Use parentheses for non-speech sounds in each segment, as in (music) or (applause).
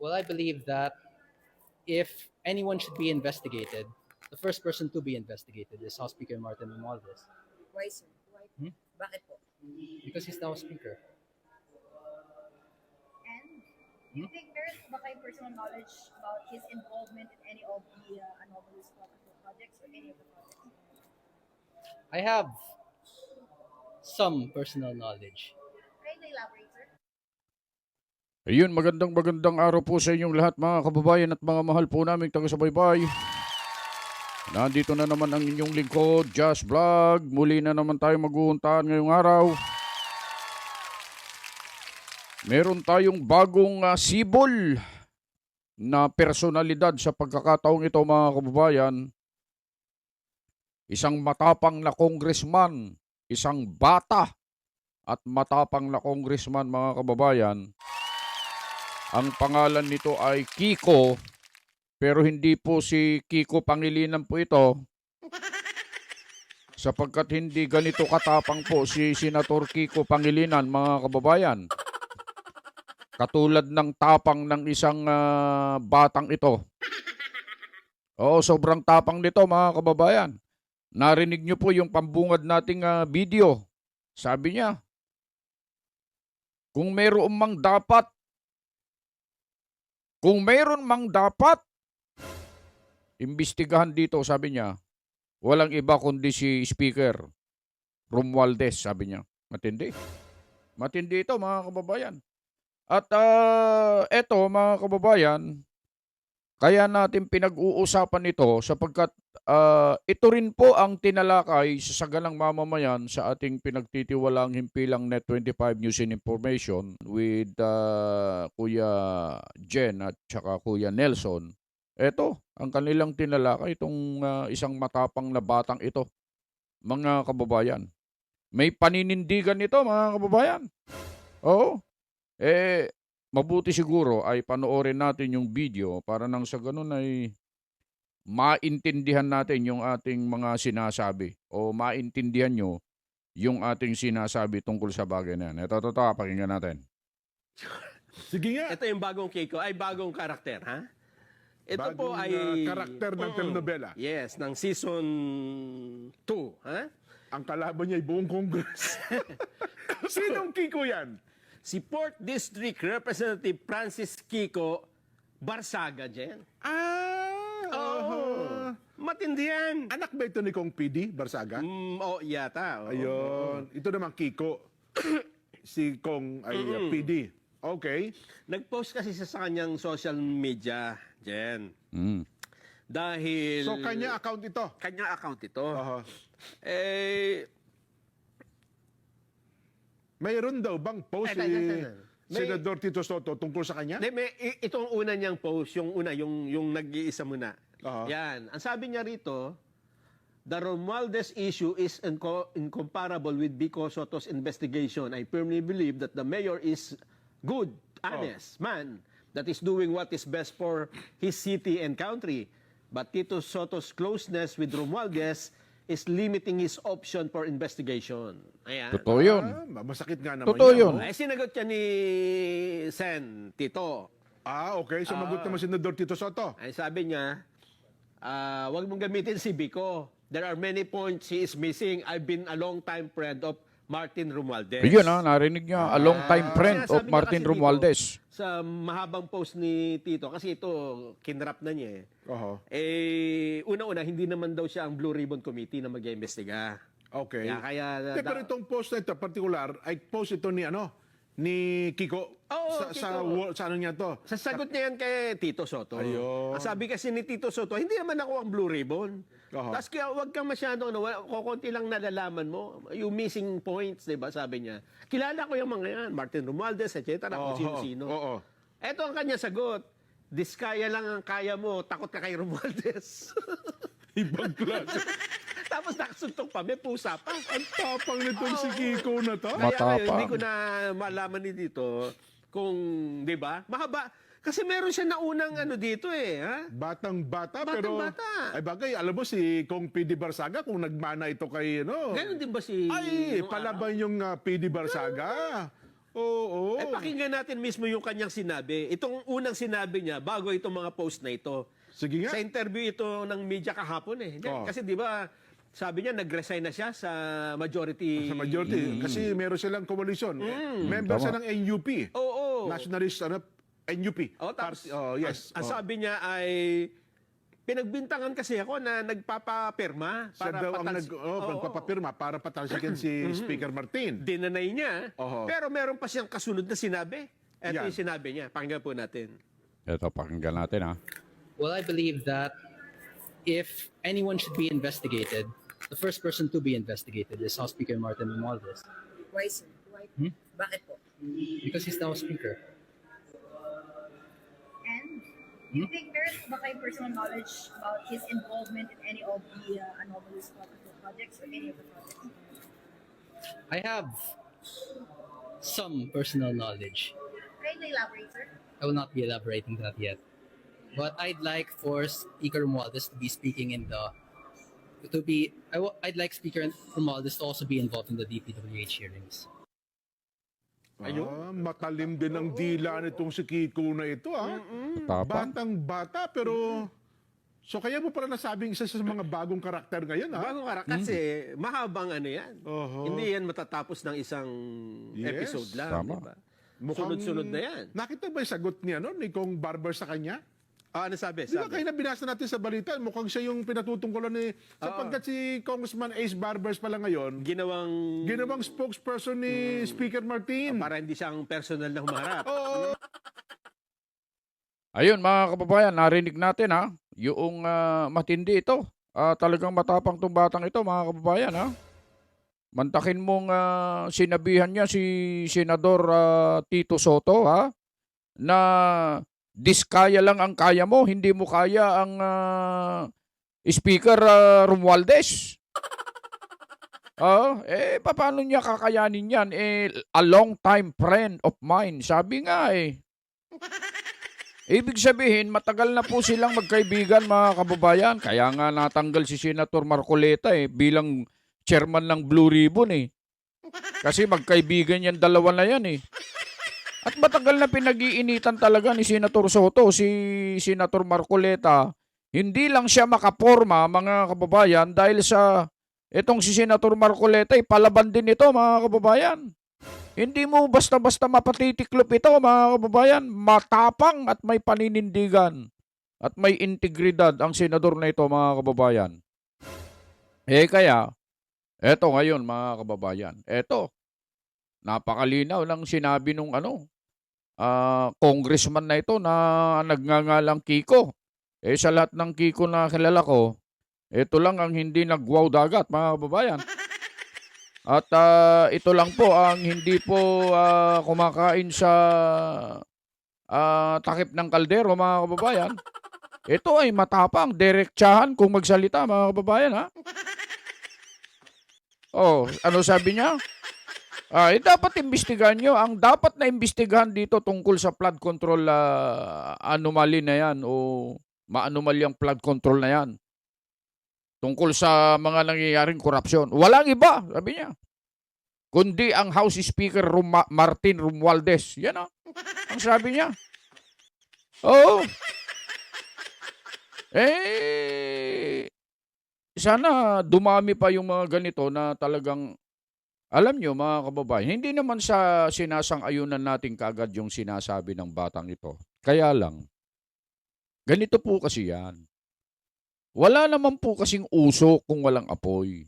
Well, I believe that if anyone should be investigated, the first person to be investigated is House Speaker Martin Romualdez Why, sir? Why? Hmm? Bakit po? because he's now Speaker. And do you Hmm? think meron ba kayong personal knowledge about his involvement in any of the uh, anomalous capital projects or any of the projects? I have some personal knowledge. Ayun, magandang magandang araw po sa inyong lahat mga kababayan at mga mahal po naming taga-subaybay. Nandito na naman ang inyong lingkod, Just Vlog. Muli na naman tayo mag-uuntahan ngayong araw. Meron tayong bagong ah, sibol na personalidad sa pagkakataong ito mga kababayan. Isang matapang na congressman, isang bata at matapang na congressman mga kababayan. Ang pangalan nito ay Kiko, pero hindi po si Kiko Pangilinan po ito. (laughs) Sapagkat hindi ganito katapang po si Senator Kiko Pangilinan, mga kababayan. Katulad ng tapang ng isang ah, batang ito. Oo, sobrang tapang nito, mga kababayan. Narinig niyo po yung pambungad nating ah, video. Sabi niya, kung mayroon mang dapat kung mayroon mang dapat imbestigahan dito, sabi niya, walang iba kundi si Speaker Romualdez, sabi niya. Matindi. Matindi ito, mga kababayan. At ah, eto, mga kababayan, kaya natin pinag-uusapan ito sapagkat ah, ito rin po ang tinalakay sa sagalang mamamayan sa ating pinagtitiwalang himpilang Net 25 News and Information with ah, Kuya Jen at saka Kuya Nelson. Ito, ang kanilang tinalakay itong ah, isang matapang na batang ito. Mga kababayan. May paninindigan ito, mga kababayan. Oo. Eh, mabuti siguro ay panoorin natin yung video para nang sa ganun ay maintindihan natin yung ating mga sinasabi o maintindihan nyo yung ating sinasabi tungkol sa bagay na yan. Ito, ito, ito, pakinggan natin. Sige nga. Ito yung bagong Keiko, ay bagong karakter, ha? Ito po Bagong, ay... ah, karakter ng Mm, telenovela. Yes, ng season 2, ha? Ang kalaban niya ay buong Congress. (laughs) Sinong Kiko yan? Si 4th District Representative Francis Kiko Barsaga, Jen. Ah! Oo. Matindi yan. Anak ba ito ni Kong PD, Barsaga? Mm, oh, yata. oo. Ayun. Ito naman Kiko. (coughs) si Kong ay uh, PD. Okay. Nag-post kasi siya sa kanyang social media, Jen. Mm. Dahil... So kanya account ito. Kanya account ito. Aha. Eh, Mayroon daw bang post si Senador Tito Soto tungkol sa kanya? Hindi, may, i- itong una niyang post, yung una, yung, yung nag-iisa muna. Aha. Yan. Ang sabi niya rito, the Romualdez issue is inco- incomparable with Vico Soto's investigation. I firmly believe that the mayor is good, honest man that is doing what is best for his city and country. But Tito Soto's closeness with Romualdez is limiting his option for investigation. Ayan. Totoo yun. Ah, masakit nga naman Totoo yan, yun. Ay, sinagot niya ni Sen, Tito. Ah, okay. Sumagot naman Senador Tito Soto. Ay sabi niya, ah, wag mong gamitin si Bico. There are many points he is missing. I've been a long time friend of Martin Romualdez. Ayun ha, narinig niya, a long time friend Sinasabi of niya Martin kasi dito, Romualdez. Sa mahabang post ni Tito, kasi ito, kinrap na niya eh. Oho. Eh, una-una, hindi naman daw siya ang Blue Ribbon Committee na mag-iimbestiga. Okay. Kaya, kaya Hindi, pero itong post na ito, particular, ay post ito ni ano, ni Kiko. Oo, sa, sa, Kiko. wall- sa ano niya to? Sasagot niya yan kay Tito Soto. Ayun. Ang sabi kasi ni Tito Soto, hindi naman ako ang Blue Ribbon. Oho. Tapos kaya wag kang masyado, ano, kukunti lang nalalaman mo. Yung missing points, di ba, sabi niya. Kilala ko yung mga yan, Martin Romualdez, etc. kung Oo, sino-sino. oo. Ito ang kanya sagot. Diskaya lang ang kaya mo, takot ka kay Romualdez. (laughs) Ibang klase. (laughs) Tapos nakasuntok pa, may pusa pa. Ang tapang nitong si Kiko na to. Kaya Matapang. ngayon, hindi ko na malaman ni dito kung, di ba? Mahaba. Kasi meron siya naunang ano dito eh, ha? Batang bata, Batang pero... bata. Ay bagay, alam mo si Kong PD Barsaga kung nagmana ito kay ano. Ganon din ba si... Ay, nung palaban yung uh, PD Barsaga. Oo. Eh, pakinggan natin mismo yung kanyang sinabi. Itong unang sinabi niya bago itong mga post na ito. Sige nga. Sa interview ito ng media kahapon eh. Oo. Kasi di ba, sabi niya nag-resign na siya sa majority. Sa majority. Kasi meron silang coalition. Eh, Member Tama. siya ng NUP. Oo. Nationalist, ano, NUP. Oh, tapos, Party- oh, yes. Ang, ang Oh. sabi niya ay, pinagbintangan kasi ako na nagpapapirma Siya para daw ang nag, oh, Oo. nagpapapirma para patalsikin si Speaker Martin. Dinanay niya. Oho. Pero meron pa siyang kasunod na sinabi. Ito Yan. yung sinabi niya. Pakinggan po natin. Ito, pakinggan natin ha. Well, I believe that if anyone should be investigated, the first person to be investigated is House Speaker Martin Romualdez Why, sir? Why? Hmm? Bakit po? because he's now Speaker. Do you think meron po ba kayong personal knowledge about his involvement in any of the uh, anomalous projects or any of the projects? I have some personal knowledge. Kindly elaborate, sir. I will not be elaborating that yet. But I'd like for Speaker Romualdez to be speaking in the to be I w- I'd like Speaker Romualdez to also be involved in the DPWH hearings. Ah, matalim din ang dila nitong si Kiko na ito, ah. Matapang. Batang bata, pero... So kaya mo pala nasabing isa sa mga bagong karakter ngayon, ha? Bagong karak kasi mahabang ano yan. Oho. Hindi yan matatapos ng isang Yes. episode lang. Tama. Diba? Mukhang- Sunod-sunod na yan. Nakita ba yung sagot niya, no? Ni Kong Barber sa kanya? Ah, ano sabi? Di ba sabi? kayo na binasa natin sa balita, mukhang siya yung pinatutungkulan ni... Sapagkat si Congressman Ace Barbers pala ngayon, Ginawang ginawang spokesperson ni Speaker Martin. para hindi siyang personal na humarap. Oo. Ayun mga kababayan, narinig natin ha. Yung ah, matindi ito. Ah, talagang matapang tong batang ito mga kababayan ha. Mantakin mong ah, sinabihan niya si Senador ah, Tito Soto ha na diskaya lang ang kaya mo, hindi mo kaya ang ah, Speaker ah, Romualdez. (laughs) Ah, eh paano niya kakayanin 'yan? Eh a long time friend of mine. Sabi nga eh. (laughs) Ibig sabihin, matagal na po silang magkaibigan mga kababayan. Kaya nga natanggal si Senator Marcoleta eh bilang chairman ng Blue Ribbon eh. Kasi magkaibigan yan dalawa na yan eh. At matagal na pinag-iinitan talaga ni Senator Soto, si Senator Marcoleta. Hindi lang siya makaporma mga kababayan dahil sa itong si Senator Marcoleta palaban din ito mga kababayan. Hindi mo basta-basta mapatitiklop ito mga kababayan. Matapang at may paninindigan at may integridad ang senador na ito mga kababayan. Eh kaya, eto ngayon mga kababayan, eto, napakalinaw lang sinabi nung ano, ah, congressman na ito na nagngangalang Kiko. Eh sa lahat ng Kiko na kilala ko, ito lang ang hindi nagwaw dagat mga kababayan. At ah, ito lang po ang hindi po ah, kumakain sa ah, takip ng kaldero mga kababayan. Ito ay matapang, direktsahan kung magsalita mga kababayan ha. Oh, ano sabi niya? Ah, eh, dapat imbestigahan nyo. Ang dapat na imbestigahan dito tungkol sa flood control ah, anomaly na yan o maanomalyang flood control na yan tungkol sa mga nangyayaring korupsyon. Walang iba, sabi niya. Kundi ang House Speaker Ruma- Martin Romualdez. Yan ah. Ang sabi niya. Oo. Eh, sana dumami pa yung mga ganito na talagang, alam nyo mga kababayan, hindi naman sa sinasang-ayunan natin kagad yung sinasabi ng batang ito. Kaya lang, ganito po kasi yan. Wala naman po kasing usok kung walang apoy.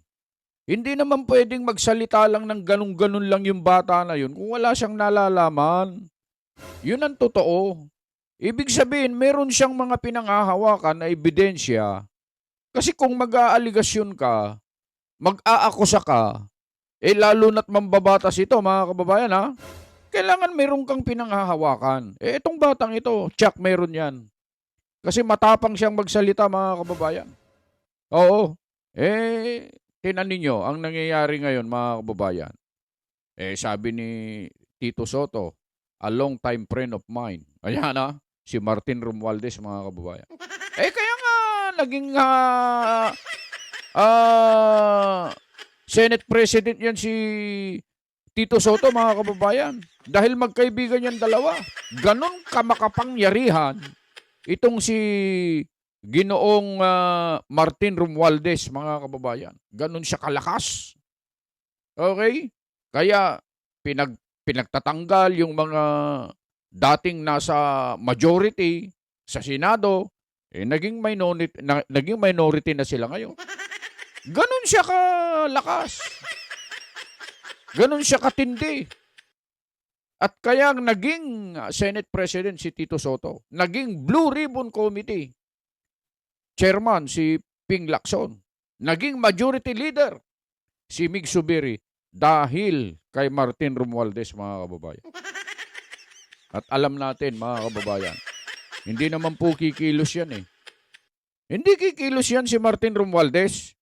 Hindi naman pwedeng magsalita lang ng ganun-ganun lang yung bata na yun kung wala siyang nalalaman. Yun ang totoo. Ibig sabihin, meron siyang mga pinanghahawakan na ebidensya. Kasi kung mag-aaligasyon ka, mag-aakusa ka, eh lalo na't mambabatas ito mga kababayan ha, kailangan meron kang pinanghahawakan. Eh itong batang ito, tsak meron yan. Kasi matapang siyang magsalita mga kababayan. Oo. Eh, tinan ninyo ang nangyayari ngayon mga kababayan. Eh, sabi ni Tito Soto, a long time friend of mine. Ayan na, si Martin Romualdez mga kababayan. eh, kaya nga, naging ah, ah, Senate President yan si Tito Soto, mga kababayan. Dahil magkaibigan yan dalawa. Ganon kamakapangyarihan itong si Ginoong ah, Martin Romualdez, mga kababayan. Ganon siya kalakas. Okay? Kaya pinag, pinagtatanggal yung mga dating nasa majority sa Senado, eh, naging minority, na, naging minority na sila ngayon. Ganon siya kalakas. Ganon siya katindi. At kaya naging Senate President si Tito Soto. Naging Blue Ribbon Committee. Chairman si Ping Lacson. Naging Majority Leader si Mig Subiri dahil kay Martin Romualdez mga kababayan. At alam natin mga kababayan, hindi naman po kikilos yan eh. Hindi kikilos yan si Martin Romualdez.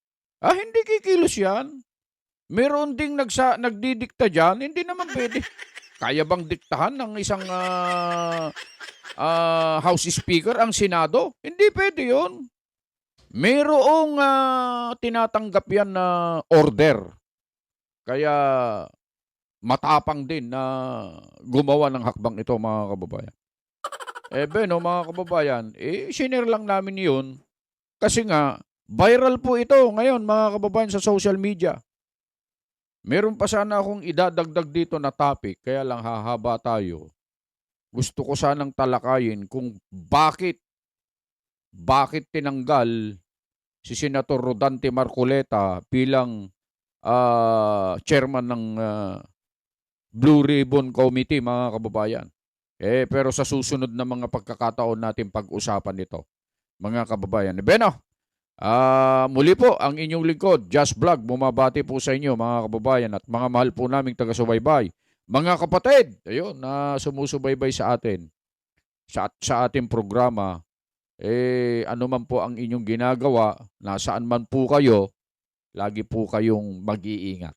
Ah, hindi kikilos yan. Meron ding nagsa, nagdidikta dyan, hindi naman pwede. Kaya bang diktahan ng isang ah, ah, House Speaker ang Senado? Hindi pwede yun. Merong ah, tinatanggap yan na order. Kaya matapang din na gumawa ng hakbang ito mga kababayan. Eh no, mga kababayan, eh sinare lang namin yun kasi nga viral po ito ngayon mga kababayan sa social media. Meron pa sana akong idadagdag dito na topic, kaya lang hahaba tayo. Gusto ko sanang talakayin kung bakit bakit tinanggal si Senator Rodante Marcoleta bilang ah, chairman ng ah, Blue Ribbon Committee, mga kababayan. Eh, pero sa susunod na mga pagkakataon natin pag-usapan ito, mga kababayan. Beno, Ah, muli po ang inyong lingkod, Just Vlog, bumabati po sa inyo mga kababayan at mga mahal po naming taga-subaybay. Mga kapatid, ayun, na sumusubaybay sa atin sa, sa ating programa. Eh, ano man po ang inyong ginagawa, nasaan man po kayo, lagi po kayong mag-iingat.